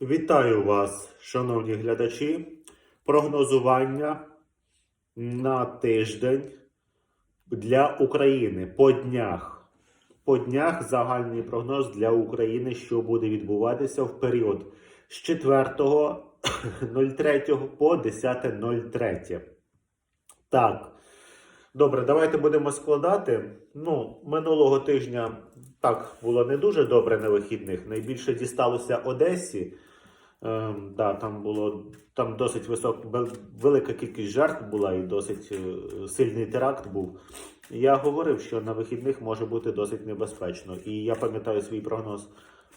Вітаю вас, шановні глядачі. Прогнозування на тиждень для України по днях. По днях загальний прогноз для України, що буде відбуватися в період з 4.03 по 10.03. Так. Добре, давайте будемо складати. Ну, минулого тижня так було не дуже добре на вихідних. Найбільше дісталося Одесі. Ем, да, там було там досить висок, велика кількість жертв була і досить е, сильний теракт був. Я говорив, що на вихідних може бути досить небезпечно. І я пам'ятаю свій прогноз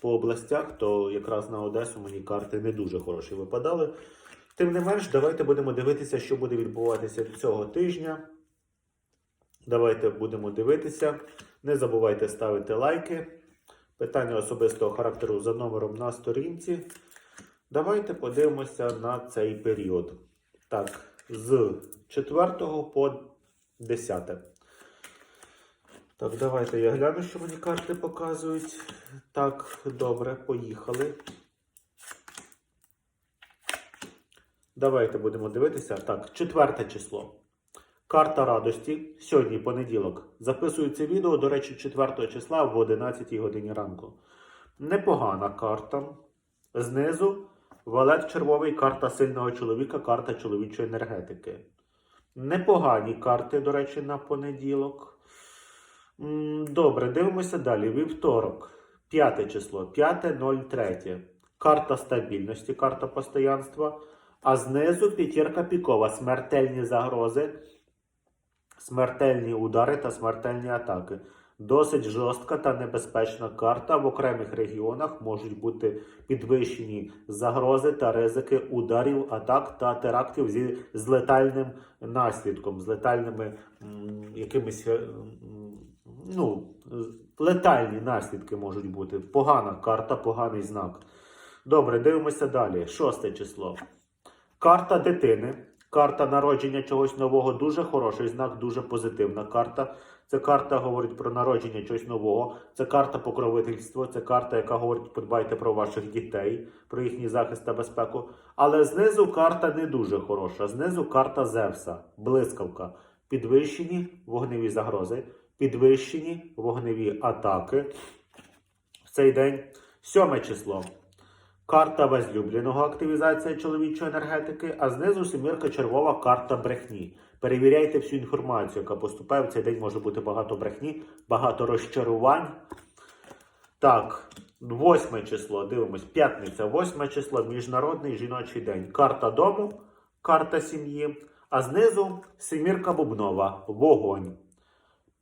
по областях, то якраз на Одесу мені карти не дуже хороші випадали. Тим не менш, давайте будемо дивитися, що буде відбуватися цього тижня. Давайте будемо дивитися. Не забувайте ставити лайки. Питання особистого характеру за номером на сторінці. Давайте подивимося на цей період. Так, з 4 по 10. Так, давайте я гляну, що мені карти показують. Так, добре, поїхали. Давайте будемо дивитися. Так, четверте число. Карта радості. Сьогодні понеділок. Записую це відео, до речі, 4 числа в 11 годині ранку. Непогана карта. Знизу валет червовий, карта сильного чоловіка, карта чоловічої енергетики. Непогані карти, до речі, на понеділок. Добре, дивимося далі. Вівторок, п'яте число, 5.03. Карта стабільності, карта постоянства. А знизу п'ятірка пікова, смертельні загрози, смертельні удари та смертельні атаки. Досить жорстка та небезпечна карта. В окремих регіонах можуть бути підвищені загрози та ризики ударів, атак та терактів зі з летальним наслідком, з летальними якимись е, ну, летальні наслідки можуть бути. Погана карта, поганий знак. Добре, дивимося далі. Шосте число. Карта дитини. Карта народження чогось нового дуже хороший знак, дуже позитивна карта. Це карта говорить про народження чогось нового. Це карта покровительства, це карта, яка говорить, подбайте про ваших дітей, про їхній захист та безпеку. Але знизу карта не дуже хороша. Знизу карта Зевса, блискавка. Підвищені вогневі загрози, підвищені вогневі атаки. В цей день сьоме число. Карта возлюбленого активізація чоловічої енергетики, а знизу семірка червова карта брехні. Перевіряйте всю інформацію, яка поступає. В цей день може бути багато брехні, багато розчарувань. Так, восьме число, дивимось, п'ятниця, восьме число, міжнародний жіночий день. Карта дому, карта сім'ї, а знизу семірка бубнова, вогонь.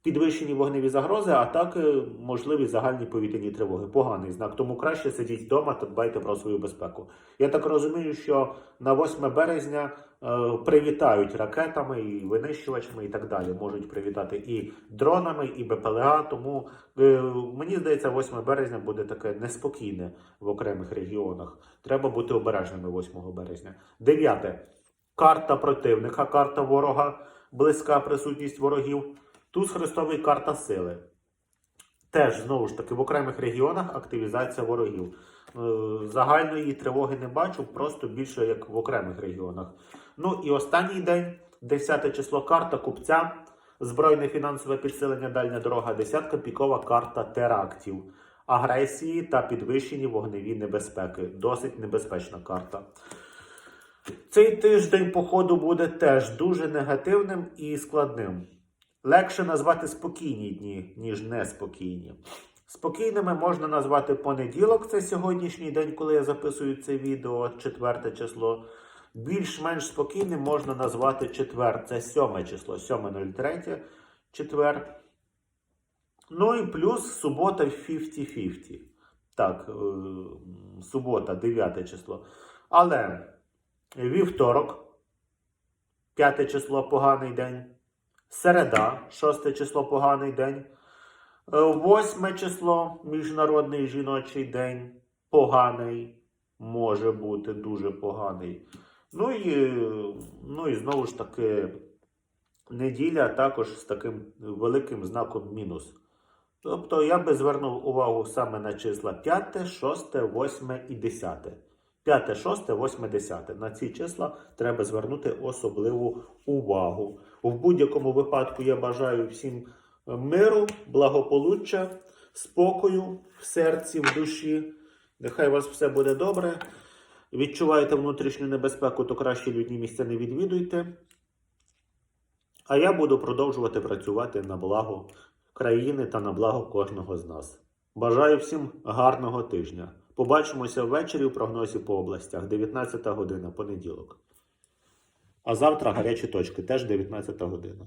Підвищені вогневі загрози, атаки, можливі загальні повітряні тривоги. Поганий знак. Тому краще сидіть вдома та дбайте про свою безпеку. Я так розумію, що на 8 березня е, привітають ракетами і винищувачами і так далі. Можуть привітати і дронами, і БПЛА. Тому е, мені здається, 8 березня буде таке неспокійне в окремих регіонах. Треба бути обережними 8 березня. Дев'яте. Карта противника, карта ворога, близька присутність ворогів. Туз Христовий карта сили. Теж, знову ж таки, в окремих регіонах активізація ворогів. Е, Загальної тривоги не бачу, просто більше як в окремих регіонах. Ну і останній день, 10 число, карта купця, збройне фінансове підсилення, дальня дорога, десятка, пікова карта терактів, агресії та підвищені вогневі небезпеки. Досить небезпечна карта. Цей тиждень, походу, буде теж дуже негативним і складним. Легше назвати спокійні дні, ніж неспокійні. Спокійними можна назвати понеділок, це сьогоднішній день, коли я записую це відео, 4 число. Більш-менш спокійним можна назвати четвер, це 7 число, 7.03, четвер. Ну і плюс субота 50-50. Так, е, субота, 9 число. Але вівторок, 5 число, поганий день. Середа, 6 число поганий день. 8 число Міжнародний жіночий день. Поганий. Може бути дуже поганий. Ну і, ну і знову ж таки, неділя також з таким великим знаком мінус. Тобто я би звернув увагу саме на числа 5, 6, 8 і 10. 5, 6, 8, 10. На ці числа треба звернути особливу увагу. В будь-якому випадку я бажаю всім миру, благополуччя, спокою в серці, в душі. Нехай у вас все буде добре. Відчуваєте внутрішню небезпеку, то краще людні місця не відвідуйте. А я буду продовжувати працювати на благо країни та на благо кожного з нас. Бажаю всім гарного тижня. Побачимося ввечері у прогнозі по областях, 19 година, понеділок. А завтра гарячі точки, теж 19 година.